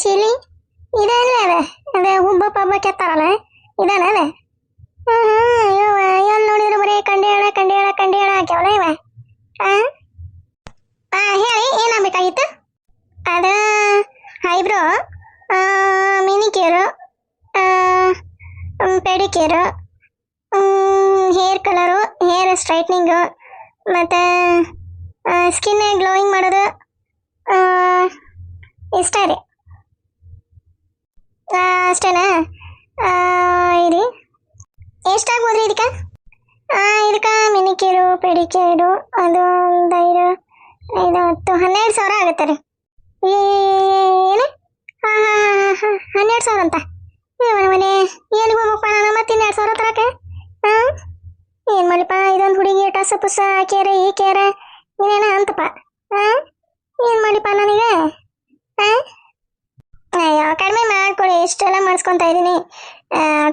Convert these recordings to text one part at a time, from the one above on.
ಶಿಲಿ? ಇದೇನ್ಲ ಅದ? ಅದೇ ಹುಬ್ಬ ಪಬ್ಬ ಕೆತ್ತಾರಲ್ಲ? ಇದಲ್ಲ ಅದ? ಇವ ಎಲ್ಲಿ ನೋಡಿದ್ರು ಬರೀ ಕಂಡೇಳ ಕಂಡೇಳ ಕಂಡೇಳ ಹಾಕ್ಯಾವಲ್ಲ ಇವ? ಆ, ಹೇಳಿ ಏನಾಗಬೇಕಾಗಿತ್ತು ಅದ eyebrow manicure pedicure hair colour hair straightening ಮತ್ತು ಸ್ಕಿನ್ ಗ್ಲೋಯಿಂಗ್ ಮಾಡೋದು ಇಷ್ಟ ರೀ. ಅಷ್ಟೇನಾ? ಇರಿ. ಎಷ್ಟಾಗ್ಬೋದ್ರಿ ಇದಕ್ಕೆ? ಇದಕ್ಕೆ ಮಿನಿಕೇರು, ಪೆಡಿಕೇರು, ಅದು ಒಂದು ಐದು ಐದು ಹತ್ತು, ಹನ್ನೆರಡು ಸಾವಿರ ಆಗುತ್ತೆ ರೀ. ಏನು? ಹಾಂ ಹಾಂ ಹಾಂ ಹನ್ನೆರಡು ಸಾವಿರ ಅಂತ. ಏ, ಮನೆ ಎಲ್ಲಿಗೆ ಹೋಗ್ಬೇಕಪ್ಪ ನಾನು ಮತ್ತೆ ಇನ್ನೆರಡು ಸಾವಿರ ತರಕ್ಕೆ. ಹಾಂ ಏನು ಮಾಡಿಪ್ಪ ಇದೊಂದು ಹುಡುಗಿ ಟಸ ಪುಸ ಕೇರೆ ಈ ಕೇರೆ ನೀನೇನ ಅಂತಪ್ಪ? ಹಾಂ ಏನು ಮಾಡಿಪ್ಪ ನನಗೆ ಹಾಂ ಕಡಿಮೆ ಮಾಡಿಕೊಡಿ, ಇಷ್ಟೆಲ್ಲ ಮಾಡಿಸ್ಕೊತಾ ಇದ್ದೀನಿ.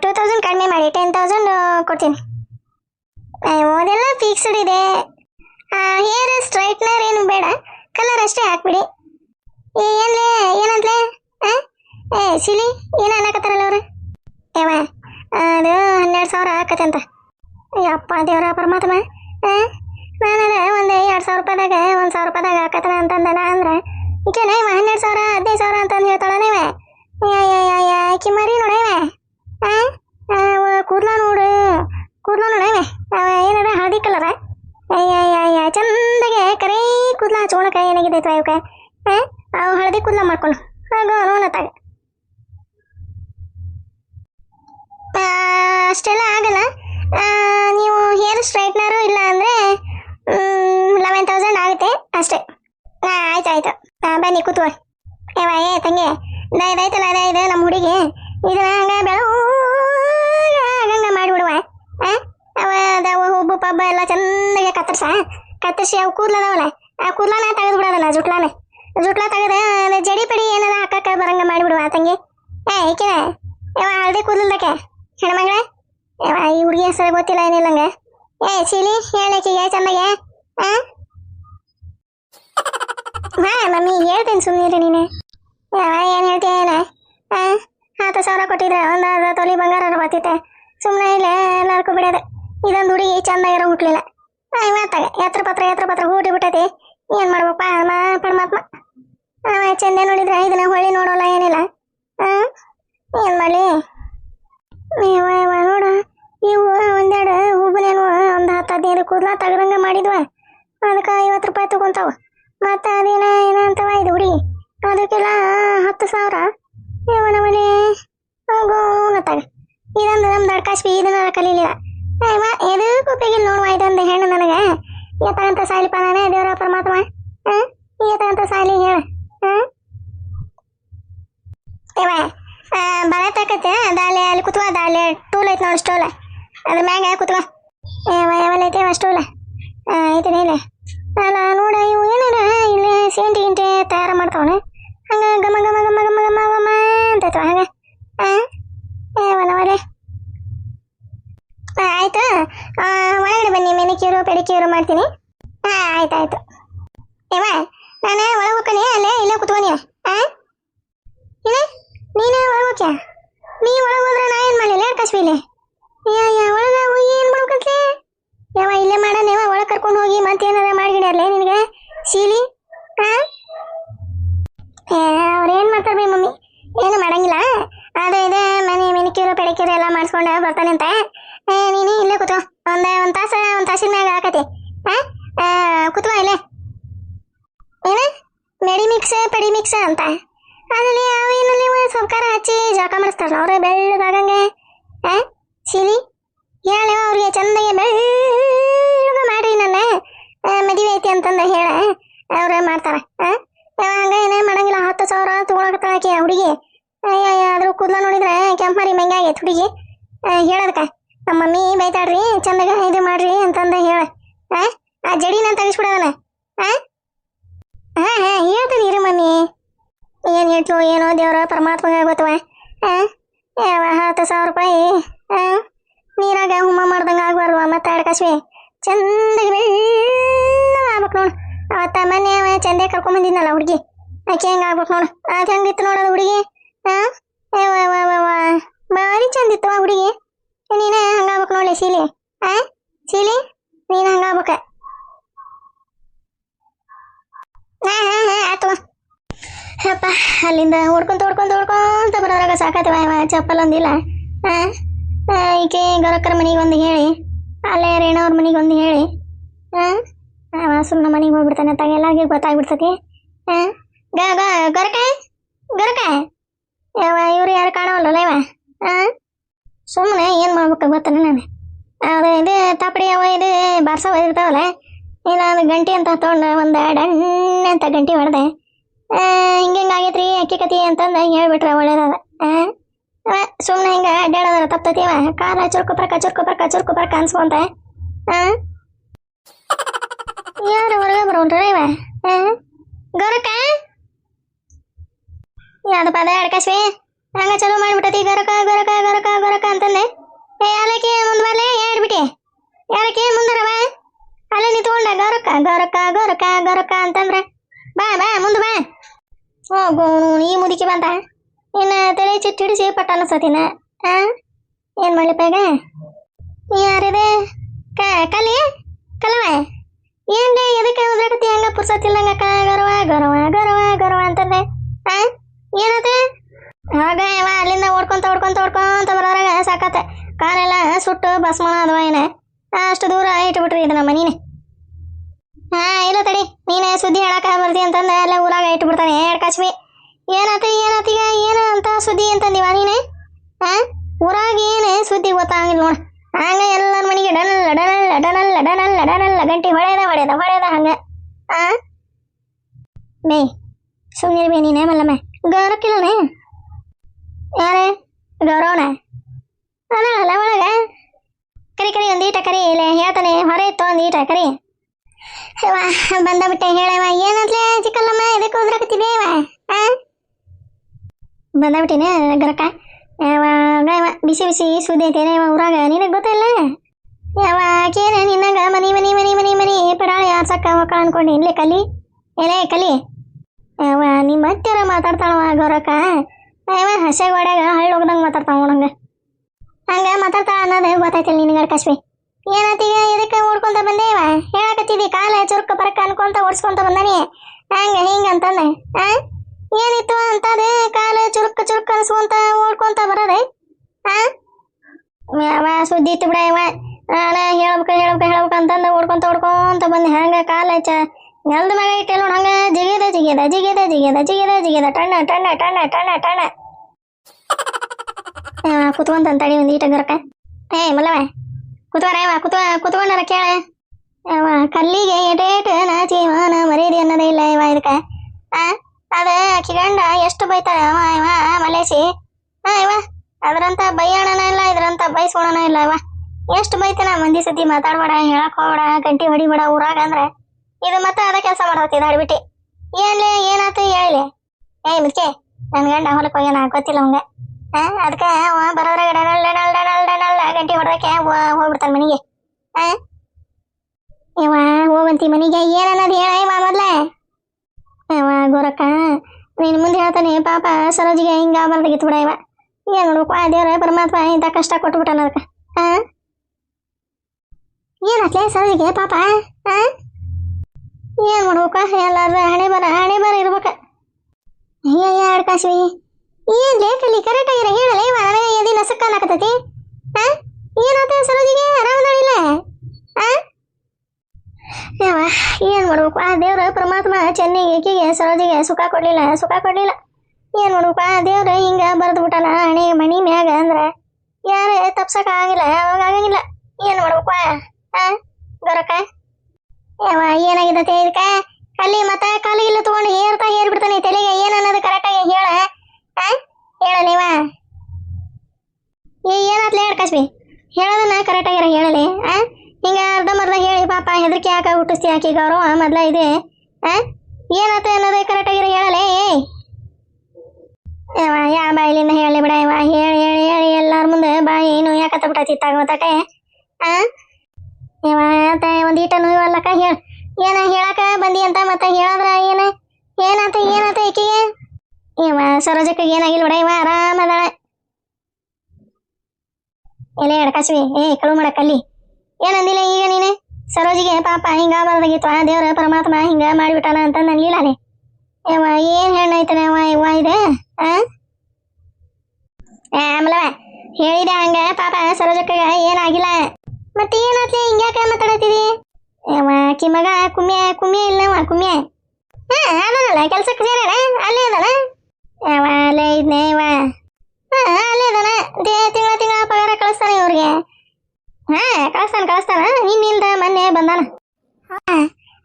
ಟೂ ತೌಸಂಡ್ ಕಡಿಮೆ ಮಾಡಿ ಟೆನ್ ತೌಸಂಡ್ ಕೊಡ್ತೀನಿ. ಅದೆಲ್ಲ ಫಿಕ್ಸ್ಡ್ ಇದೆ. ಹೇರ್ ಸ್ಟ್ರೈಟ್ನರ್ ಏನು ಬೇಡ ಕಲರ್ ಅಷ್ಟೇ ಹಾಕ್ಬಿಡಿ. ಏನ್ಲೇ, ಏನಂತಲೇ? ಏ ಸಿಲಿ ಏನು ಅನ್ನಕತ್ತಾರಲ್ಲ ಅವ್ರು? ಏವ ಅದು ಹನ್ನೆರಡು ಸಾವಿರ ಆಕತ್ತೆ ಅಂತ. ಅಯ್ಯಪ್ಪ ದೇವರ ಪರಮಾತ್ಮ ನಾನು ಒಂದು ಎರಡು ಸಾವಿರ ರೂಪಾಯಿದಾಗ, ಒಂದು ಸಾವಿರ ರೂಪಾಯಿದಾಗ ಹಾಕತ್ತನ ಅಂತಂದನ ಅಂದ್ರೆ ಈಕೆನ ಇವ, ಹನ್ನೆರಡು ಸಾವಿರ, ಹದಿನೈದು ಸಾವಿರ ಅಂತಂದು ಹೇಳ್ತಾಳ ನೀವ ಆಕಿ ಮರಿ ನೋಡ ಇವ. ಕೂದ್ಲ ನೋಡು, ಕೂದ್ಲ ನೋಡ ಇವ. ಏನದ ಹಳದಿ ಕಲರ? ಚಂದಗೆ ಕರೇ ಕೂದ್ಲ ಹಚ್ಕೊಳಕ ಏನಾಗಿದೆ ಇವಕ್ಕೆ? ಅವು ಹಳದಿ ಕೂದ್ಲ ಮಾಡ್ಕೊಂಡು ಹಾಗ ನೋಡತ್ತಾಗ ಅಷ್ಟೆಲ್ಲ ಆಗಲ್ಲ. ನೀವು ಹೇರ್ ಸ್ಟ್ರೈಟ್ನರು ಇಲ್ಲ ಅಂದರೆ ಲೆವೆನ್ ತೌಸಂಡ್ ಆಗುತ್ತೆ ಅಷ್ಟೇ ಹಾಂ ಆಯ್ತು ಆಯ್ತು ಹಾಂ ಬನ್ನಿ ಕೂತ್ಕೊ ಏವ ಏ ತಂಗಿ ಇದಾಯ್ತಲ್ಲ ಇದಾಯ್ತು ನಮ್ಮ ಹುಡುಗಿ ಇದನ್ನ ಹಂಗೆ ಬೆಳ ಹಂಗೆ ಮಾಡಿಬಿಡುವ ಹಾಂ ಅವ ಅದಾವ ಹುಬ್ಬು ಪಬ್ಬ ಎಲ್ಲ ಚಂದಾಗೆ ಕತ್ತರ್ಸ ಕತ್ತರಿಸಿ ಅವು ಕೂದ್ಲದಾವಲ್ಲ ಆ ಕೂದ್ಲನ ತೆಗೆದು ಬಿಡೋದಲ್ಲ ಜುಟ್ಲಾನ ಜುಟ್ಲ ತೆಗೆದ ಅದೇ ಜಡಿ ಪಡಿ ಏನಾರ ಹಾಕಕ್ಕೆ ಬರಂಗ ಮಾಡಿಬಿಡುವ ತಂಗಿ ಏ ಈಕಿನ ಯಾವ ಹಳದಿ ಕೂದಲ್ದಕ್ಕೆ ಹೆಣ್ಮಗಳ ಯಾವ ಈ ಹುಡುಗಿ ಹೆಸರು ಗೊತ್ತಿಲ್ಲ ಏನಿಲ್ಲಂಗ ಏ ಸಿಲಿ ಹೇಳಕ್ಕಿಗೆ ಚಂದಗೆ ಆ ಹಾ, ಮಮ್ಮಿ, ಹೇಳ್ತೀನಿ ಸುಮ್ಮನಿರಿ ನೀನೆ. ಏನು ಹೇಳ್ತೀಯ ಏನೇ ಆ, ಹತ್ತು ಸಾವಿರ ಕೊಟ್ಟಿದ್ರೆ ಒಂದು ಅರ್ಧ ತೊಲಿ ಬಂಗಾರ ಬರ್ತಿತ್ತೆ. ಸುಮ್ಮನೆ ಇಲ್ಲ ಎಲ್ಲಾರ್ಗೂ ಬಿಡೋದು. ಇದೊಂದು ಹುಡುಗಿ ಇರೋ ಹುಟ್ಲಿಲ್ಲ ಮಾತಾಗ ಎತ್ರ ಪತ್ರ ಎತ್ರ ಪತ್ರ ಹೂಟಿ ಬಿಟ್ಟೈತಿ. ಏನು ಮಾಡ್ಬೇಕಪ್ಪ ಮಾ ಪರಮಾತ್ಮ. ಚಂದ ನೋಡಿದ್ರೆ ಇದನ್ನ ಹೊಳ್ಳಿ ನೋಡೋಲ್ಲ ಏನಿಲ್ಲ. ಹಾಂ ಏನು ಮಾಡಲಿ? ನೋಡ. ಇವು ಒಂದೆರಡು ಹೂಬನೇನು ಒಂದು ಹತ್ತು ಹದಿನೈದು ಕೂದಲ ತೆಗ್ದಂಗೆ ಮಾಡಿದ್ವ. ಅದಕ್ಕೆ ಐವತ್ತು ರೂಪಾಯಿ ತಗೊಂತಾವ. ಮತ್ತೆ ಅದೇನ ಏನಂತ ಇದು ಹುಡಿ? ಅದಕ್ಕೆಲ್ಲ ಹತ್ತು ಸಾವಿರ. ಇವನ ಮನೆ ಹೋಗೋನತ್ತಾಗ ಇದೊಂದು ನಮ್ಮ ದಡ್ಕಾಶ್ವಿ ಇದನ್ನ ಕಲೀಲಿಲ್ಲ. ಎದಕ್ಕೂ ಉಪಯೋಗಿಲ್ಲ ನೋಡುವ ಇದೊಂದು ಹೆಣ್ಣು ನನಗೆ. ಎತ್ತಗಂತ ಸಾಲಿ ನಾನೇ ದೇವರ ಪರಮಾತ್ಮ. ಹಾಂ ಎತ್ತಗಂತ ಸಾಲಿ ಹೇಳ. ಹಾಂ ಬಳೆ ತಕತ್ತೆ ದಾಲೆ ಅಲ್ಲಿ ಕುತ್ಕೋ ದಾಲೆ ಟೂಲ್ ಐತೆ ನೋಡಿ ಸ್ಟೂಲ್. ಅದ್ರ ಮ್ಯಾಗ ಕುತ್ಕೋ. ಯಾವ ಯಾವಲ್ಲ ಐತೆ ಸ್ಟೂಲ್. ಐತೆ ಇಲ್ಲ. ಅಲ್ಲ ನೋಡ ಇವು ಏನಾರ ಇಲ್ಲಿ ಸೇಂಟಿ ಗಿಂಟಿ ತಯಾರು ಮಾಡ್ತಾವನೆ ಹಂಗ ಗಮ ಗಮ ಗಮ ಗಮ ಗಮ ಗಮ ಅಂತೈತವ ಹಂಗ ಯಾವನವಲೆ ಆಯ್ತು ಆ, ಒಳಗಡೆ ಬನ್ನಿ ಮೆನಿಕ್ಯೂರು ಪೆಡಿಕ್ಯೂರು ಮಾಡ್ತೀನಿ. ಹಾಂ ಆಯ್ತು ಆಯ್ತು. ಏವ ನಾನು ಒಳಗೆ ಹೋಗ್ತೀನಿ, ಅಲ್ಲೇ, ಇಲ್ಲೇ ಕುತ್ಕೊನಿ ಹಾಂ ಏನ? ನೀನೇ ಒಳಗೆ ಹೋಗ್ಯ ನೀ ಒಳಗೆ ಹೋದ್ರೆ ನಾ ಏನು ಮಾಡಲಿಲ್ಲ ಕಶ್ಮೀಲಿ ಯಾ ಯಾ, ಒಳಗೆ ಹೋಗಿ ಏನು ಮಾಡ್ಬೇಕಂತೆ ಯಾವ ಇಲ್ಲೇ ಮಾಡೋಣ ಯಾವ ಒಳಗೆ ಕರ್ಕೊಂಡು ಹೋಗಿ ಮತ್ತೆ ಮತ್ತೇನಾರ ಮಾಡಿಗಿಡರ್ಲೆ ನಿನಗೆ? ಶೀಲಿ? ಹಾಂ ಅವ್ರು ಏನು ಮಾಡ್ತಾರೆ ಬೇ ಮಮ್ಮಿ? ಏನು ಮಾಡಂಗಿಲ್ಲ. ಅದು ಇದೆ, ಮನೆ ಮೆನಿಕ್ಯೂರು ಪೆಡಿಕ್ಯೂರು ಎಲ್ಲ ಮಾಡಿಸ್ಕೊಂಡು ಬರ್ತಾನೆ ಅಂತ ನೀನು ಇಲ್ಲೇ ಕೂತ್ಕೋ. ಒಂದು ಒಂದು ತಾಸು, ಒಂದು ತಾಸಿನ ಮ್ಯಾಗ ಹಾಕತಿ ಹಾಂ ಕೂತ್ಕೋ ಇಲ್ಲೇ. ಏನ? ಮೆಡಿ ಮಿಕ್ಸ್ ಪೆಡಿ ಮಿಕ್ಸ್ ಅಂತ ಅದರಲ್ಲಿ ಅವೇನಲ್ಲಿ ಸರ್ಕಾರ ಹಚ್ಚಿ ಜಳಕ ಮಾಡಿಸ್ತಾರಲ್ಲ, ಅವ್ರೆ ಹಾಂ ಸಿಲಿ ಹೇಳ, ಅವ್ರಿಗೆ ಚಂದಗೆ ಬೆಳ್ಳಗ ಮಾಡ್ರಿ ನನ್ನ. ಮದುವೆ ಐತಿ ಅಂತಂದ ಹೇಳ. ಅವ್ರು ಮಾಡ್ತಾರ. ಆ ಹಂಗ ಏನೇ ಮಾಡಂಗಿಲ್ಲ, ಹತ್ತು ಸಾವಿರ ತಗೊಳಕತ್ತಾಳಕಿ ಆ ಹುಡುಗಿ. ಅದ್ರ ಕೂದಲ ನೋಡಿದ್ರೆ ಕೆಂಪು ಮರಿ ಮೆಂಗೆ ಆಗೈತೆ ಹುಡುಗಿ. ಹೇಳದಕ್ಕ. ನಮ್ಮ ಮಮ್ಮಿ ಬೈತಾಡ್ರಿ ಚಂದಾಗ ಇದು ಮಾಡ್ರಿ ಅಂತಂದ ಹೇಳ. ಹಾಂ ಆ ಜಡಿನ ತೆಗಿಸ್ಬಿಡೋದನ ಹಾ ಹಾಂ ಹಾಂ ಹೇಳ್ತೀನಿ ಇರು ಮಮ್ಮಿ. ಏನು ಹೇಳ್ತೋ ಏನೋ ದೇವರ ಪರಮಾತ್ಮಗೆ ಆಗೋತವ ಹಾಂ ಹತ್ತು ಸಾವಿರ ರೂಪಾಯಿ. ಹಾಂ ನೀರಾಗ ಹುಮ್ಮ ಮಾಡ್ದಂಗೆ ಆಗ್ಬಾರ್ದು ಮತ್ತೆ ಅಡ್ಕಸ್ವಿ. ಚಂದಗೆ ಬೆಳ್ಳಗೆ ಆಗ್ಬೇಕು ನೋಡು. ಅವತ್ತ ಮೊನ್ನೆ ಅವ ಚಂದೆ ಕರ್ಕೊಂಬಂದಿದ್ನಲ್ಲ ಹುಡುಗಿ. ಆಕೆ ಹೆಂಗ ಆಗ್ಬೇಕು ನೋಡು. ಅದು ಹೆಂಗಿತ್ತು ನೋಡೋದು ಹುಡುಗಿ. ಹಾ ಭಾರಿ ಚಂದಿತ್ತು ಆ ಹುಡುಗಿ. ನೀನೇ ಹಂಗಾಗ್ಬೇಕು ನೋಡಿ ಸೀಲಿ ಆ? ಸೀಲಿ ನೀನು ಹಂಗಾಗ್ಬೇಕ ಹಾ ಹಾ ಹಾ ಆತು ಅಪ್ಪ ಅಲ್ಲಿಂದ ಓಡ್ಕೊಂತ ಓಡ್ಕೊಂತ ಓಡ್ಕೊಂತ ಬರೋದ್ರಾಗ ಸಾಕಾತವ ಚಪ್ಪಲ್ ಒಂದಿಲ್ಲ ಆ, ಈಕೆ ಗರಕ್ಕರ ಮನೆಗೆ ಒಂದು ಹೇಳಿ. ಅಲ್ಲೇ ರೇಣವ್ರ ಮನೆಗೆ ಒಂದು ಹೇಳಿ. ಹಾಂ ಸುಮ್ಮನೆ ಮನೆಗೆ ಹೋಗ್ಬಿಡ್ತಾನೆ ಅಂತ ಎಲ್ಲರಿಗೂ ಗೊತ್ತಾಗ್ಬಿಡ್ತತಿ. ಹಾ ಗ ಗರಕ ಗರಕ. ಯಾವ ಇವ್ರು ಯಾರು ಕಾಣೋಲ್ಲ ಇವ ಆ ಸುಮ್ಮನೆ ಏನು ಮಾಡ್ಬೇಕು ಗೊತ್ತಾನೆ ನಾನು ಅದು ಇದು ತಾಪಡಿ ಅವ ಇದು ಬಾರ್ಸವ ಇರ್ತಾವಲ್ಲ. ಇಲ್ಲ ಗಂಟಿ ಅಂತ ತೊಗೊಂಡು ಒಂದು ಡಣ್ಣ ಅಂತ ಗಂಟೆ ಹೊಡೆದೆ ಹಿಂಗೆ ಆಗೈತ್ರಿ ಅಕ್ಕಿ ಕತಿ ಅಂತಂದು ಹೇಳ್ಬಿಟ್ರೆ ಒಳ್ಳೇದದ. ಸುಮ್ಮನೆ ಹಿಂಗೆ ಅಡ್ಡಾಡೋದ್ರ ತಪ್ತತಿವ ಪ್ರಕ ಚುರ್ಕು ಪ್ರಕ ಅನ್ಸ್ಕೊಂತ ಆ? ಯಾರು ಹೊರಗೆ ಬರೋಣ್ರ ಇವ? ಗೌರಕ್ಕ? ಯಾವ್ದು ಪದ ಅಡ್ಕಾಶ್ವಿ ಹಂಗ ಚಲೋ ಮಾಡ್ಬಿಟ್ಟತಿ ಗರಕ ಗರಕ ಗರಕ ಗರಕ ಅಂತಂದೆ. ಏ, ಯಾಲಕ್ಕಿ ಮುಂದ್ ಬರ್ಲೆ? ಹೇಳ್ಬಿಟ್ಟಿ ಯಾಲಕ್ಕಿ ಮುಂದರವ ಗರಕ ಗರಕ ಗರಕ ಗರಕ ಅಂತಂದ್ರೆ ಬಾ ಬಾ ಮುಂದೆ ಬಾ ಹೋಗು ಈ ಮುದುಕಿ ಬಂತ ಇನ್ನ ತಲೆ ಚಿಟ್ಟು ಹಿಡಿಸಿ ಪಟ್ಟ ಅನಿಸ್ತತಿನ ಆ ಏನ್ ಮಾಡ್ಲಿಪ್ಪ ಈಗ ಯಾರಿದೆ ಕ ಕಲಿ ಕಲವ ಏನ್ಲೇ ಎದಕ್ಕೆ ಉದ್ರಾಕತಿ ಹಂಗ ಪುರ್ಸತ್ತಿಲ್ಲಂಗ ಕ ಗರವ ಗರವ ಗರವ ಗರವ ಅಂತಂದೆ ಆ ಏನತ್ತೆ ಆಗ ಇವ ಅಲ್ಲಿಂದ ಓಡ್ಕೊಂತ ಓಡ್ಕೊಂತ ಓಡ್ಕೊಂತ ಬರೋರಾಗ ಸಾಕತ್ತೆ ಕಾಲೆಲ್ಲ ಸುಟ್ಟು ಭಸ್ಮನ ಅದ್ವ ಏನ ಅಷ್ಟು ದೂರ ಇಟ್ಬಿಟ್ರಿ ಇದು ನಮ್ಮ ಮನೀನೆ ಹಾ ಇಲ್ಲ ತಡಿ ನೀನೇ ಸುದ್ದಿ ಹೇಳಕ ಬರ್ತಿ ಅಂತಂದ ಎಲ್ಲ ಊರಾಗ ಇಟ್ಬಿಡ್ತಾನೆ ಎರಡು ಕಾಸ್ಬಿ ಏನಾತ ಏನಾತೀಗ ಏನ ಅಂತ ಸುದ್ದಿ ಅಂತಂದಿವ ನೀನೆ ಹಾ ಊರಾಗ ಏನೇ ಸುದ್ದಿ ಗೊತ್ತಾಗಿಲ್ಲ ನೋಡ ಹಂಗ ಎಲ್ಲರ ಮನೆಗೆ ಡನಲ್ಲ ಡನಲ್ಲ ಡನಲ್ಲ ಡನಲ್ಲ ಡನಲ್ಲ ಗಂಟೆ ಹೊಡೆದ ಹೊಡೆದ ಹೊಡೆದ ಹಂಗ ಆ ಬೇ ಸುಮ್ಮನೆ ಬೇ ನೀನೇ ಮಲ್ಲಮ್ಮ ಗೌರಕ್ಕಿಲ್ಲನೆ ಯಾರೇ ಗೌರವನ ಅಲ್ಲ ಅಲ್ಲ ಒಳಗ ಕರಿ ಕರಿ ಒಂದೀಟ ಕರಿ ಇಲ್ಲ ಹೇಳ್ತಾನೆ ಹೊರೆ ಇತ್ತು ಒಂದೀಟ ಕರಿ ಅವ್ವ, ಬಂದ ಬಿಟ್ಟೆ ಹೇಳವ ಏನಂತ್ಲೆ ಚಿಕ್ಕಲ್ಲಮ್ಮ ಇದಕ್ಕೆ ಹೋದ್ರಕತ್ತಿದೆ ಇವ ಆ? ಬಂದ ಗರಕ ಯಾವ ಬಿಸಿ ಬಿಸಿ ಸುದ್ದಿ ಐತೇನೆ ಊರಾಗ ನಿನಗೆ ಗೊತ್ತಿಲ್ಲ ಯಾವ ಆಕೇನ ನಿನ್ನಂಗ ಮನಿ ಮನಿ ಮನಿ ಮನಿ ಮನಿ ಪಡಾಳಿ ಆರ್ಸಕ್ಕ ಮಕ್ಕಳ ಅನ್ಕೊಂಡು? ಇಲ್ಲೇ ಕಲಿ ಏನೇ ಕಲಿ ಯಾವ ನಿಮ್ಮ ಹತ್ತಿರ ಮಾತಾಡ್ತಾಳವ ಗೌರಕ್ಕ. ಯಾವ ಹಸೆ ಗೋಡ್ಯಾಗ ಹಳ್ಳಿ ಹೋಗ್ದಂಗೆ ಮಾತಾಡ್ತಾವ ನೋಡಂಗ ಹಂಗೆ ಮಾತಾಡ್ತಾಳ ಅನ್ನೋದು ಗೊತ್ತಾಯ್ತಿಲ್ಲ ನಿನಗೆ ಕಶ್ಮಿ. ಏನತ್ತೀಗ ಇದಕ್ಕೆ ಓಡ್ಕೊಂತ ಬಂದೇವ ಹೇಳಕತ್ತಿದ್ದಿ ಕಾಲ ಚುರುಕ ಪರಕ ಅನ್ಕೊಂತ ಓಡಿಸ್ಕೊಂತ ಬಂದಾನಿ ಹಂಗ ಹಿಂಗ ಅಂತಂದೆ ಆ ಏನಿತ್ತು ಅಂತದೆ ಕಾಲ ಚುರುಕ ಚುರುಕ ಅನ್ಸ್ಕೊಂತ ಓಡ್ಕೊಂತ ಬರೋದೆ ಆ ಯಾವ ಸುದ್ದಿ ಇತ್ತು ಬಿಡ ಇವ ನಾನು ಹೇಳ್ಬೇಕು ಹೇಳ್ಬೇಕು ಹೇಳ್ಬೇಕು ಅಂತಂದ ಓಡ್ಕೊಂತ ಓಡ್ಕೊಂತ ಬಂದೆ ಹಂಗ ಕಾಲ ಚ ನೆಲದ ಮ್ಯಾಗ ಇಟ್ಟೆ ನೋಡ್ ಹಂಗ ಜಿಗಿದ ಜಿಗಿದ ಜಿಗಿದ ಜಿಗಿದ ಜಿಗಿದ ಜಿಗಿದ ಟಣ್ಣ ಟಣ್ಣ ಟಣ್ಣ ಟಣ್ಣ ಟಣ್ಣ ಕುತ್ಕೊಂತ ತಡಿ ಒಂದು ಈಟ ಗರಕ ಏ ಮಲ್ಲವ ಕುತ್ವಾರ ಇವ ಕುತ್ವ ಕುತ್ಕೊಂಡಾರ ಕೇಳ. ಅವ ಕಲ್ಲಿಗೆ ಎಟೇಟ್ ನಾ ಜೀವನ ಮರ್ಯಾದೆ ಅನ್ನೋದೇ ಇಲ್ಲ ಇವ ಇದಕ್ಕ. ಆ, ಅದ ಆಕಿ ಗಂಡ ಎಷ್ಟು ಬೈತಾಳ ಅವ, ಇವ ಮಲೇಸಿ ಆ, ಇವ, ಅದ್ರಂತ ಬೈಯೋಣನ ಇಲ್ಲ, ಇದ್ರಂತ ಬಯಸೋಣನ ಇಲ್ಲ ಇವ. ಎಷ್ಟು ಬೈತಾನ ಮಂದಿ ಸತಿ ಮಾತಾಡ್ಬೇಡ, ಹೇಳಕ್ ಹೋಗ್ಬೇಡ, ಗಂಟಿ ಹೊಡಿಬೇಡ ಊರಾಗ ಅಂದ್ರೆ. ಇದು ಮತ್ತೆ ಅದ ಕೆಲಸ ಮಾಡತ್ತಿದ ಹಡ್ಬಿಟ್ಟಿ ಏನ್ಲೇ, ಏನಾತು ಹೇಳಿ ಏ ಮುದ್ಕೆ, ನನ್ ಗಂಡ ಹೊಲಕ್ಕೆ ಹೋಗ್ಯಾನ, ಗೊತ್ತಿಲ್ಲ ಅವಂಗ. ಅದಕ್ಕೆ ಅವ ಬರೋದ್ರಾಗ ಡನಲ್ ಡನಲ್ ಡನಲ್ ಡನಲ್ ಗಂಟೆ ಹೊಡೆದಕ್ಕೆ ಹೋಗ್ಬಿಡ್ತಾನೆ ಮನೆಗೆ. ಇವ ಹೋಗಂತಿ ಮನೆಗೆ, ಏನನ್ನೋದು ಹೇಳ ಇವ ಮೊದ್ಲೆ. ಇವ ಗೋರಕ್ಕ, ನೀನು ಮುಂದೆ ಹೇಳ್ತಾನೆ, ಪಾಪ ಸರೋಜಿಗೆ ಹಿಂಗ ಬರ್ದಾಗಿತ್ತು ಬಿಡ ಇವ. ಏನ್ ನೋಡ್ಬೇಕು ಆ ದೇವ್ರ ಪರಮಾತ್ಮ ಇಂಥ ಕಷ್ಟ ಕೊಟ್ಬಿಟ್ಟಾನ ಅದಕ್ಕೆ. ಆ ಏನತ್ಲೆ ಸರೋಜಿಗೆ, ಪಾಪ? ಆ ಏನ್ ಮಾಡ್ಬೇಕು? ಎಲ್ಲಾರ ಹಣೆ ಬರ ಹಣೆ ಬರ ಇರ್ಬೇಕ ಅಯ್ಯ ಅಡ್ಕಾಶ್ವಿ ಏನ್ ಲೇಖಲಿ ಕರೆಕ್ಟ್ ಆಗಿರ ಹೇಳಲ್ಲ? ಇವ ಅದೇ ಎದಿ ನಸಕ್ಕ ಅನ್ನಕತ್ತೈತಿ ಆ? ಏನಾತ ಸರೋಜಿಗೆ? ಆರಾಮದಾಳಿಲ್ಲ ಆ? ಯಾವ ಏನ್ ಮಾಡ್ಬೇಕು? ಆ ದೇವ್ರ ಪರಮಾತ್ಮ ಚೆನ್ನಿಗೆ, ಈಕೆಗೆ, ಸರೋಜಿಗೆ ಸುಖ ಕೊಡ್ಲಿಲ್ಲ ಸುಖ ಕೊಡ್ಲಿಲ್ಲ. ಏನ್ ಮಾಡ್ಬೇಕು? ಆ ದೇವ್ರ ಹಿಂಗ ಬರೆದು ಬಿಟ್ಟಲ್ಲ ಹಣೆ, ಮಣಿ ಮ್ಯಾಗ ಅಂದ್ರ ಯಾರು ತಪ್ಸಕ್ ಆಗಿಲ್ಲ ಅವಾಗ ಆಗಂಗಿಲ್ಲ ಏನ್ ಮಾಡ್ಬೇಕು? ಹಾ ಗೊರಕ ಯಾವ ಏನಾಗಿದತೆ ಇದಕ್ಕ? ಕಲ್ಲಿ ಮತ್ತ ಕಾಲಿಗಿಲ್ಲ ತಗೊಂಡು ಹೇರ್ತಾ ಹೇರ್ಬಿಡ್ತಾನೆ ತಲೆಗೆ. ಏನ್ ಅನ್ನೋದು ಕರೆಕ್ಟಾಗಿ ಹೇಳ. ಆ ನೀವ. ಏ ಹೇಳ ಕಸ್ಬಿ ಹೇಳೋದನ್ನ ಕರೆಕ್ಟಾಗಿರ ಹೇಳಲಿ, ಆ? ಹಿಂಗ ಅರ್ಧ ಮೊದ್ಲ ಹೇಳಿ, ಪಾಪ ಹೆದರಿಕೆ ಯಾಕ ಹುಟ್ಟಿಸ್ತಿ ಹಾಕಿ, ಗೌರವ ಮೊದ್ಲ ಇದೆ, ಆ? ಏನಾತ ಅನ್ನೋದೇ ಕರೆಕ್ಟಾಗಿರ ಹೇಳಲೇ. ಏಯ್ ಯಾವ ಬಾಯಿಲಿಂದ ಹೇಳಿ ಬಿಡ ಯವ ಹೇಳಿ ಹೇಳಿ ಹೇಳಿ, ಎಲ್ಲಾರ ಮುಂದೆ ಬಾಯಿ ಏನು ಯಾಕತ್ತ ಬಿಟ್ಟೈತಿ ತಗೋತಟೆ ಆ? ಯವ ಆತ ಒಂದ್ ಈಟ ನೋವಲ್ಲಕ ಹೇಳ. ಏನ ಹೇಳಕ ಬಂದಿ ಅಂತ ಮತ್ತೆ ಹೇಳದ್ರ ಏನ? ಏನಾತ ಏನಾತ ಈಕಿಗೆ? ಇವ ಸರೋಜಕ್ಕ ಏನಾಗಿಲ್ಲ ನೋಡ, ಇವ ಆರಾಮದಾಳ ಎಲೆ ಎಡಕಸ್ವಿ ಏ ಕಳು ಮಾಡಕ್ಕಲ್ಲಿ ಏನಂದಿಲ್ಲ ಈಗ ನೀನೆ? ಸರೋಜಿಗೆ ಪಾಪ ಹಿಂಗ ಆಗಬಾರ್ದಾಗಿತ್ತು, ಆ ದೇವ್ರ ಪರಮಾತ್ಮ ಹಿಂಗ ಮಾಡಿಬಿಟ್ಟಾನ ಅಂತ ನನ್ಲಿಲ್ಲ ಅಲೆ ಏವ ಏನ್ ಹೆಣ್ಣು ಐತನ ಅವ ಇವ ಇದೆ ಆಮಲವ, ಹೇಳಿದೆ ಹಂಗ, ಪಾಪ ಸರೋಜಕ್ಕ ಏನಾಗಿಲ್ಲ. ಮತ್ತೆ ಏನಾತ್ಲಿ, ಹಿಂಗ್ಯಾಕ ಮಾತಾಡತ್ತಿದಿ? ಏವ ಆಕಿ ಮಗ ಕುಮ್ಯ ಕುಮ್ಯ ಇಲ್ಲವ ಕುಮ್ಯ. ಹಾ, ಅದನಲ್ಲ ಕೆಲ್ಸಕ್ಕೆ ಸೇರಣ ಅಲ್ಲೇ ಅದನ ಯಾವ ಅಲ್ಲೇ ಇದ್ನೆ ಇವ ಅಲ್ಲೇ ಅದನ. ತಿಂಗಳ ತಿಂಗಳ ಪಗಾರ ಕಳಿಸ್ತಾನೆ ಇವ್ರಿಗೆ. ಹಾ, ಕಳಿಸ್ತಾನ ಕಳಿಸ್ತಾನ. ನಿನ್ನಿಲ್ದ ಮೊನ್ನೆ ಬಂದಾನ.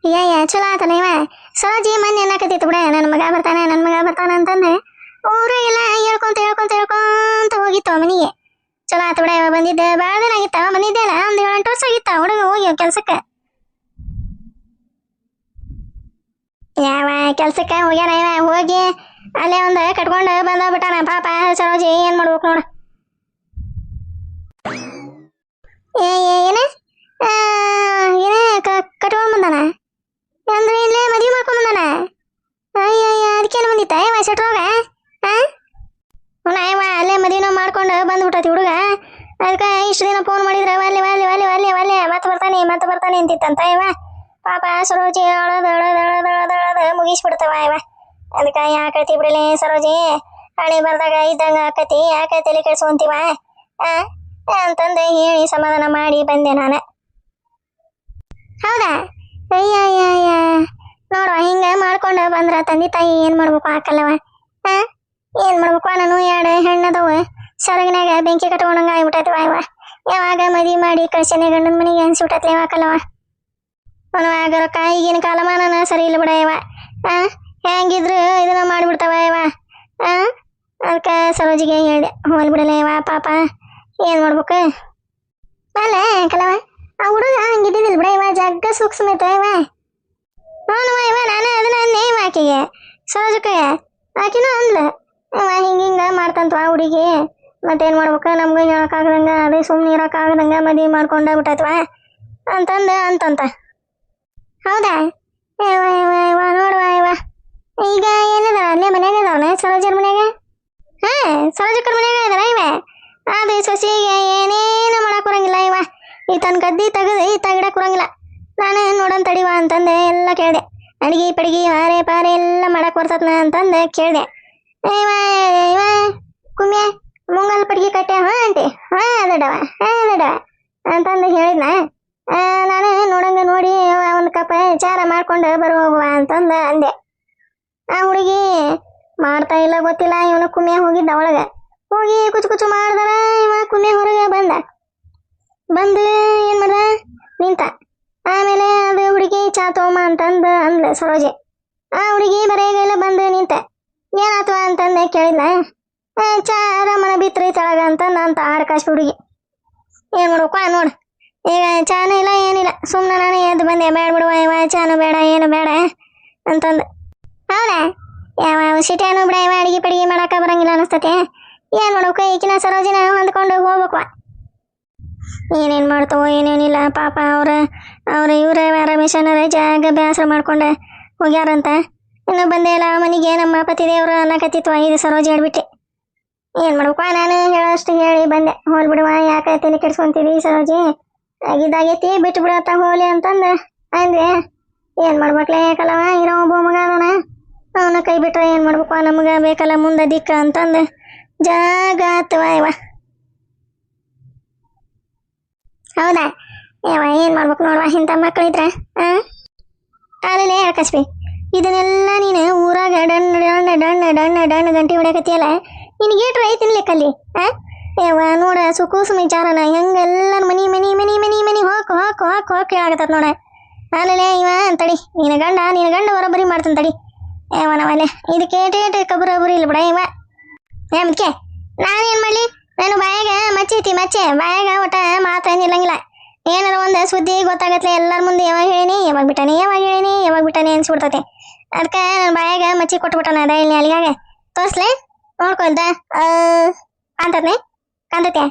ಅಯ್ಯ ಚಲೋ ಆತನ ಇವ. ಸೋಜಿ ಮೊನ್ನೆ ಅನ್ನಕತ್ತಿತ್ತು ಬಿಡ. ನನ್ನ ಮಗ ಬರ್ತಾನೆ, ನನ್ನ ಮಗ ಬರ್ತಾನ ಅಂತಂದ್ರೆ ಇಲ್ಲ. ಹೇಳ್ಕೊಂತ ಹೇಳ್ಕೊಂತ ಹೇಳ್ಕೊಂತ ಹೋಗಿತ್ತು ಮನಿಗೆ ಚಲೋ ಆತ ಬಿಡ ಇವ ಬಂದಿದ್ದೆ. ಭಾಳ ದಿನ ಆಗಿತ್ತ. ಬಂದಿದ್ದೆಲ್ಲ ಒಂದು ಏಳು ಎಂಟು ವರ್ಷ ಆಗಿತ್ತ ಹುಡುಗ ಹೋಗಿ ಕೆಲ್ಸಕ್ಕೆ. ಯಾವ ಕೆಲ್ಸಕ್ಕೆ ಹೋಗ್ಯಾನ ಇವ? ಹೋಗಿ ಅಲ್ಲೇ ಒಂದು ಕಟ್ಕೊಂಡು ಬಂದ ಬಿಟ್ಟಾನ ಪಾಪ. ಸರೋಜಿ, ಏನ್ ಮಾಡ್ಬೇಕು ನೋಡು. ಏನ? ಏನ ಕಟ್ಕೊಂಡ್ ಬಂದಾನ? ಅಂದ್ರೆ ಇಲ್ಲೇ ಮದುವೆ ಮಾಡ್ಕೊಂಡ್ ಬಂದಾನ? ಅಯ್ಯ ಅಯ್ಯ ಅದಕ್ಕೇನು ಬಂದಿತ್ತ? ಇವ ಸೆಟ್ರೋಗ ಇವ ಅಲ್ಲೇ ಮದುವೆನ ಮಾಡ್ಕೊಂಡು ಬಂದ್ಬಿಟ್ಟತಿ ಹುಡುಗ. ಅದಕ್ಕೆ ಇಷ್ಟು ದಿನ ಫೋನ್ ಮಾಡಿದ್ರೆ ಒಲ್ಲೆ ಒಲ್ಲೆ ಒಲ್ಲೆ ಒಲ್ಲೆ ಒಲ್ಲೆ ಮತ್ತೆ ಬರ್ತಾನೆ ಮತ್ತೆ ಬರ್ತಾನೆ ಅಂತಿತ್ತಂತ. ಇವ ಪಾಪ ಸರೋಜಿ ಅಳದ ಅಳದ ಅಳದ ಅಳದ ಅಳದ ಮುಗಿಸ್ಬಿಡ್ತವ ಇವ ಅದಕ್ಕೆ ಯಾಕತಿ ಬಿಡಲಿ ಸರೋಜಿ? ಹಣೆ ಬರ್ದಾಗ ಇದ್ದಂಗ ಆಕತಿ, ಯಾಕೆ ತಲೆ ಕೆಡ್ಸ್ಕೊಂತೀವ? ಅಂತಂದು ಹೇಳಿ ಸಮಾಧಾನ ಮಾಡಿ ಬಂದೆ ನಾನು. ಹೌದಾ? ಅಯ್ಯ ಅಯ್ಯ ಅಯ್ಯ ನೋಡುವ, ಹಿಂಗ ಮಾಡ್ಕೊಂಡು ಬಂದ್ರ ತಂದೆ ತಾಯಿ ಏನ್ ಮಾಡ್ಬೇಕು ಹಾಕಲ್ಲವ ಆ? ಏನ್ ಮಾಡ್ಬೇಕು? ನಾನು ಎರಡು ಹೆಣ್ಣದವ. ಸೊರಗಿನಾಗ ಬೆಂಕಿ ಕಟ್ಕೊಂಡಂಗ ಆಗ್ಬಿಟ್ಟೈತವ ಇವ. ಯಾವಾಗ ಮದಿ ಮಾಡಿ ಕಳ್ಸನೆ ಗಂಡನ ಮನೆಗೆ ಅನ್ಸ್ಬಿಟ್ಟತ್ಲೆ ಹಾಕಲ್ಲವ ಅವನು ಆಗ ರೊಕ್ಕ ಈಗಿನ ಕಾಲಮಾನನ ಸರಿ ಇಲ್ಲ ಬಿಡ ಇವ. ಆ? ಹೆಂಗಿದ್ರು ಇದನ್ನ ಮಾಡ್ಬಿಡ್ತಾವ ಇವ ಅದಕ್ಕೆ ಸರೋಜಿಗೆ ಹೇಳಿ, ಹೋಲ್ ಬಿಡಲ್ಲ ಪಾಪ. ಏನು ಮಾಡ್ಬೇಕು? ಅಲ್ಲ ಕಲವ ಆ ಹುಡುಗ ಹಂಗಿದ್ದಿದ್ದಿಲ್ಲ ಬಿಡ ಇವ ಜಗ್ಗ ಸೂಕ್ಷ್ಮ ಐತ ಇವ ಹ್ಞೂ ಇವ ನಾನು ಅದನ್ನ ಅಂದೆ ಆಕೆಗೆ. ಸರೋಜಕ್ಕೆ, ಆಕಿನೂ ಅಂದ್ಲು ಇವ ಹಿಂಗ ಹಿಂಗ ಮಾಡ್ತಂತ ಆ ಹುಡುಗಿ. ಮತ್ತೇನು ಮಾಡ್ಬೇಕು? ನಮ್ಗೆ ಹೇಳಕ್ಕಾಗದಂಗ, ಅದೇ ಸುಮ್ಮನೆ ಇರೋಕ್ಕಾಗದಂಗ ಮದುವೆ ಮಾಡ್ಕೊಂಡ ಬಿಟ್ಟೈತ್ವ ಅಂತಂದ, ಅಂತಂತ. ಹೌದಾ? ಇವ ಇವ ಇವ ನೋಡುವ ಈಗ ಏನಿದಾರ ಅಲ್ಲೇ ಮನ್ಯಾಗ ಅದಾವನ ಸರೋಜರ ಮನ್ಯಾಗ? ಹಾ ಸರೋಜಕ್ಕರ ಮನ್ಯಾಗ ಇದಾರ ಇವ. ಅದು ಸೊಸಿಗೆ ಏನೇನು ಮಾಡಕ್ ಬರಂಗಿಲ್ಲ ಇವ. ಈ ತನ್ನ ಗದ್ದಿ ತೆಗೆದು ಈ ತಗಿಡಕ್ ಬರಂಗಿಲ್ಲ ನಾನು ನೋಡನ್ ತಡಿವ ಅಂತಂದೆ, ಎಲ್ಲ ಕೇಳಿದೆ. ಅಡಿಗೆ ಪಡಿಗೆ ವಾರೆ ಪಾರೆ ಎಲ್ಲ ಮಾಡಕ್ ಬರ್ತತ್ನ ಅಂತಂದೆ, ಕೇಳಿದೆ. ಇವ ಇವ ಕುಮ್ಯ ಮುಂಗಲ್ ಪಡಿಗೆ ಕಟ್ಟೆ ಹಾ ಆಂಟಿ ಹಾ ಅದಡವ ಹಾ ಅದಡವ ಅಂತಂದು ಹೇಳಿದ್ನ ಆ, ನಾನು ನೋಡಂಗ ನೋಡಿ ಒಂದು ಕಪ್ ಚಾರ ಮಾಡ್ಕೊಂಡು ಬರು ಹೋಗುವ ಅಂತಂದ ಅಂದೆ ಆ ಹುಡುಗಿ ಮಾಡ್ತಾ ಇಲ್ಲ ಗೊತ್ತಿಲ್ಲ ಇವನು ಕುಮ್ಯ ಹೋಗಿದ್ದ ಒಳಗ. ಹೋಗಿ ಕುಚು ಕುಚು ಮಾಡ್ದಾರ ಇವ ಕುಮ್ಯ ಹೊರಗೆ ಬಂದ. ಬಂದು ಏನ್ ಮಾಡ್ದ? ನಿಂತ. ಆಮೇಲೆ ಅದು ಹುಡುಗಿ ಚಾ ತೋಮ ಅಂತಂದ ಅಂದ್ಲ ಸರೋಜೆ. ಆ ಹುಡುಗಿ ಬರೆಯಲ್ಲ ಬಂದು ನಿಂತ. ಏನಾತ್ವ ಅಂತಂದ "ಆ, ಚಾ ಮನ ಬಿತ್ರಿ ತಳಗ ಅಂತ ನಂತ ಆಡ್ಕಾಶ್ ಹುಡುಗಿ. ಏನ್ ಮಾಡ್ಬೇಕು ನೋಡು. ಈಗ ಚಾನು ಇಲ್ಲ ಏನಿಲ್ಲ. ಸುಮ್ಮನೆ ನಾನು ಎದ್ದು ಬಂದೆ. ಬೇಡ ಬಿಡುವ ಇವ ಚಾನು ಬೇಡ ಏನು ಬೇಡ ಅಂತಂದ. ಹೌದಾ? ಯಾವ ಸಿಟಿಯನ್ನು ಬಿಡ ಯಾವ ಅಡಿಗೆ ಪಡಿಗೆ ಮಾಡಾಕ ಬರಂಗಿಲ್ಲ ಅನಿಸ್ತತೆ. ಏನ್ ಮಾಡ್ಬೇಕು? ಈಕಿನ ಸರೋಜಿನ ಹೊಂದ್ಕೊಂಡು ಹೋಗ್ಬೇಕು ಏನೇನ್ ಮಾಡ್ತಾವೋ ಏನೇನಿಲ್ಲ. ಪಾಪ ಅವ್ರ ಅವ್ರ ಇವ್ರ ರಮೇಶನರ ಜಾಗ ಬೇಸರ ಮಾಡ್ಕೊಂಡ ಹೋಗ್ಯಾರಂತ. ಇನ್ನು ಬಂದೇ ಇಲ್ಲ, ಮನೆಗೆ ನಮ್ಮ ಪತಿದೇವ್ರು ಅನ್ನಕತ್ತಿತ್ವ ಇದು ಸರೋಜಿ ಹೇಳ್ಬಿಟ್ಟೆ. ಏನ್ ಮಾಡ್ಬೇಕು? ನಾನು ಹೇಳೋಷ್ಟು ಹೇಳಿ ಬಂದೆ. ಹೋಲ್ ಬಿಡುವ ಯಾಕೆ ತಲೆ ಕೆಡ್ಸ್ಕೊಂತೀವಿ ಸರೋಜಿ? ಆಗಿದ್ದಾಗೈತಿ ಬಿಟ್ಟು ಬಿಡತ್ತ ಹೋಲಿ ಅಂತಂದ. ಅಂದ್ರೆ ಏನ್ ಮಾಡ್ಬೇಕಲ್ಲ ಕಲವ? ಇರೋ ಒಬ್ಬ ಮಗ ಅದಾನ. ಅವನ ಕೈ ಬಿಟ್ರೆ ಏನು ಮಾಡ್ಬೇಕು? ನಮಗೆ ಬೇಕಲ್ಲ ಮುಂದೆ ದಿಕ್ಕ ಅಂತಂದು, ಜಾಗ ಆತವ ಇವ? ಹೌದಾ? ಯಾವ ಏನು ಮಾಡ್ಬೇಕು ನೋಡುವ ಇಂಥ ಮಕ್ಕಳಿದ್ರ ಹಾಂ ಅಲ್ಲೇ ಆಕಾಶ್ಬಿ ಇದನ್ನೆಲ್ಲ ನೀನು ಊರಾಗ ಡಣ್ಣ ಡಣ್ಣ ಡಣ್ಣ ಡಣ್ಣ ಡಣ್ಣ ಗಂಟೆ ಹೊಡ್ಯಾಕತ್ತಿಯಲ್ಲ, ನಿನಗೆ ಏಟ್ರ ಐತಿನ್ ಲೆಕ್ಕಲ್ಲಿ ಆ? ಯವ್ವ ನೋಡ ಸುಕೂಸು ವಿಚಾರನ ಹೆಂಗೆಲ್ಲ ಮನಿ ಮನಿ ಮನಿ ಮನಿ ಮನಿ, ಹೋಕ್ ಹೋಕ್ ಹೋಕ್ ಹೋಕ್ ಆಗತ್ತ ನೋಡ. ಆಮೇಲೆ ಇವ ಅಂತಡಿ ನಿನ್ನ ಗಂಡ ನಿನ್ನ ಗಂಡ ಬರೋಬ್ಬರಿ ಮಾಡ್ತಂತಡಿ ತಡಿ. ಏವ ನಾವಲ್ಲೇ ಇದಕ್ಕೆ ಏಟ್ ಏಟ್ ಕಬರಬರಿ ಇಲ್ಲ ಬಿಡ ಇವ. ಮುದ್ಕೆ ನಾನೇನ್ ಮಾಡಲಿ? ನಾನು ಬಾಯಾಗ ಮಚ್ಚೈತಿ ಮಚ್ಚೆ. ಬಾಯಾಗ ಒಟ್ಟ ಮಾತೇನ್ ಇಲ್ಲಂಗಿಲ್ಲ. ಏನಾರ ಒಂದು ಸುದ್ದಿ ಗೊತ್ತಾಗತ್ತೆ ಎಲ್ಲರ ಮುಂದೆ ಯಾವಾಗ ಹೇಳಿನಿ, ಯಾವಾಗ ಬಿಟ್ಟಾನೆ, ಯಾವಾಗ ಹೇಳಿನಿ, ಯಾವಾಗ ಬಿಟ್ಟಾನೆ ಅನ್ಸ್ಬಿಡ್ತೈತೆ. ಅದಕ್ಕೆ ನನ್ನ ಬಾಯಾಗ ಮಚ್ಚಿ ಕೊಟ್ಬಿಟ್ಟಾನ ಅದ ಇಲ್ಲಿ ಅಲ್ಲಿಗಾಗ. ತೋರ್ಸ್ಲೆ? ಆ ಕಾಂತತೆ ಕಾಂತತೆ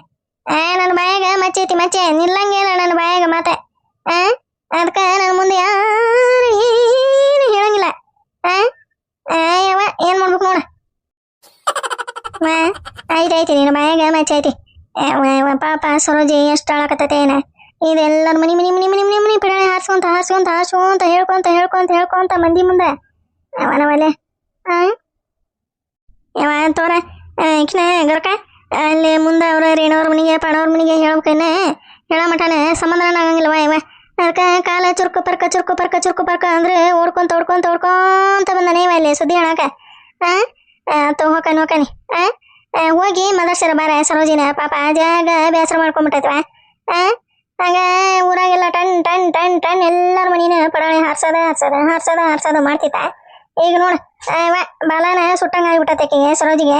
ಆ ನನ್ನ ಬಾಯಾಗ ಮಚ್ಚೈತಿ ಮಚ್ಚೆ. ನಿಲ್ಲಂಗಿಲ್ಲ ನನ್ನ ಬಾಯಾಗ ಮಾತೆ. ಆ ಅದಕ್ಕೆ ನನ್ನ ಮುಂದೆ ಯಾರು ಏನು ಹೇಳಂಗಿಲ್ಲ. ಆ? ಯವ್ವ ಏನು ಮಾಡ್ಬೇಕು ನೋಡ ವಾ ಆಯ್ತು ಆಯ್ತು ನೀನು ಬಾಯಾಗ ಮ್ಯಾಚ್ ಐತಿ ಯವ್ವ, ಯವ್ವ, ಪಾಪ ಸರೋಜಿ ಎಷ್ಟು ಆಳಕತ್ತೈತೆ ಏನ ಇದೆಲ್ಲರ ಮನಿ ಮನಿ ಮನಿ ಮನಿ ಮನಿ ಮನಿ ಪಿರಾಣಿ ಹಾರ್ಸ್ಕೊಂತ ಹಾರ್ಸ್ಕೊಂತ ಹಾರ್ಸ್ಕೊಂತ ಹೇಳ್ಕೊಂತ ಹೇಳ್ಕೊಂತ ಹೇಳ್ಕೊಂತ ಮಂದಿ ಮುಂದೆ ಅವನವಲೆ ಹಾಂ ಯಾವ ತೋರ ಈಕಿನ ಗರಕ ಅಲ್ಲಿ ಮುಂದೆ ಅವ್ರ ರೇಣವ್ರ ಮನೆಗೆ ಪಾಡವ್ರ ಮನೆಗೆ ಹೇಳ್ಬೇಕನ್ನ ಹೇಳೋ ಮಟನ ಸಮಾಧಾನ ಆಗಂಗಿಲ್ಲವ ಇವ ಅದಕ್ಕೆ ಕಾಲ ಚುರುಕು ಪರ್ಕ ಚುರುಕು ಪರ್ಕ ಚುರುಕು ಪರ್ಕ ಅಂದ್ರೆ ಓಡ್ಕೊಂತ ಓಡ್ಕೊಂತ ಓಡ್ಕೊಂತ ಬಂದಾನೆ ಇವ ಇಲ್ಲಿ ಸುದ್ದಿ ಹೇಳಕ ತೋ ಹೋಕನಿ ಹೋಕನಿ ಹೋಗಿ ಮದರ್ಸರ ಬಾರ, ಸರೋಜಿನ ಪಾಪ ಜಾಗ ಬೇಸರ ಮಾಡ್ಕೊಂಬಿಟ್ಟೈತವ. ಹಂಗ ಊರಾಗೆಲ್ಲ ಟನ್ ಟನ್ ಟನ್ ಟನ್ ಎಲ್ಲರ ಮನಿನ ಪಡಾಣಿ ಹಾರ್ಸೋದ ಹಾರ್ಸೋದ ಹಾರ್ಸೋದ ಹಾರ್ಸೋದ ಮಾಡ್ತಿತ್ತ. ಈಗ ನೋಡು ಬಾಲನ ಸುಟ್ಟಂಗ ಆಗ್ಬಿಟ್ಟೈತೆ ಸರೋಜಿಗೆ.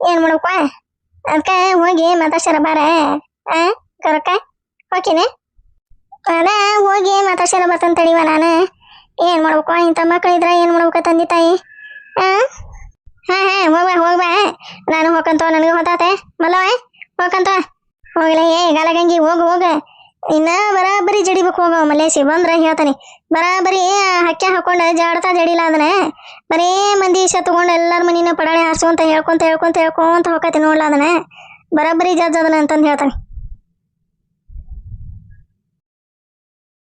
ಏನು ಮಾಡಪ್ಪ ಅದಕ್ಕೆ ಹೋಗಿ ಮದರ್ಸರ ಬಾರ ಕರಕ, ಹೋಕಿನ. ಅದ ಹೋಗಿ ಮಾತಾಡ್ಸ್ಯಾರ ಬರ್ತಂತ ತಡಿವ ನಾನು. ಏನು ಮಾಡ್ಬೇಕು? ಇಂಥ ಮಕ್ಕಳಿದ್ರೆ ಏನು ಮಾಡ್ಬೇಕು ತಂದೆ ತಾಯಿ? ಹಾಂ ಹಾಂ ಹಾಂ, ಹೋಗ್ಬಾ ಹೋಗ್ಬಾ. ನಾನು ಹೋಗಂತ ನನಗೆ ಹೊತ್ತಾತೆ ಮಲ್ಲವ ಹೋಗಂತ ಹೋಗಲ ಏ, ಗಲಗಂಗಿ, ಹೋಗು, ಹೋಗ. ಇನ್ನ ಬರಾಬರಿ ಜಡಿಬೇಕು ಹೋಗ ಮಲೇಸಿ ಬಂದ್ರೆ ಹೇಳ್ತಾನೆ. ಬರಾಬರಿ ಹಕ್ಕೆ ಹಾಕೊಂಡು ಜಾಡ್ತಾ ಜಡಿಲ್ಲ ಅದನ್ನ ಬರೀ ಮಂದಿ ಇಷ್ಟ ತಗೊಂಡು ಎಲ್ಲರ ಮನಿನ ಪಡಾಳಿ ಹಾರ್ಸ್ಕೊಂತ ಹೇಳ್ಕೊಂತ ಹೇಳ್ಕೊಂತ ಹೇಳ್ಕೊಂತ ಹೋಗತಿ ನೋಡ್ಲ ಅದನ್ನ ಬರಾಬರಿ ಜಡ್ಜ್ ಅದನ್ನ ಅಂತಂದು ಹೇಳ್ತಾನೆ.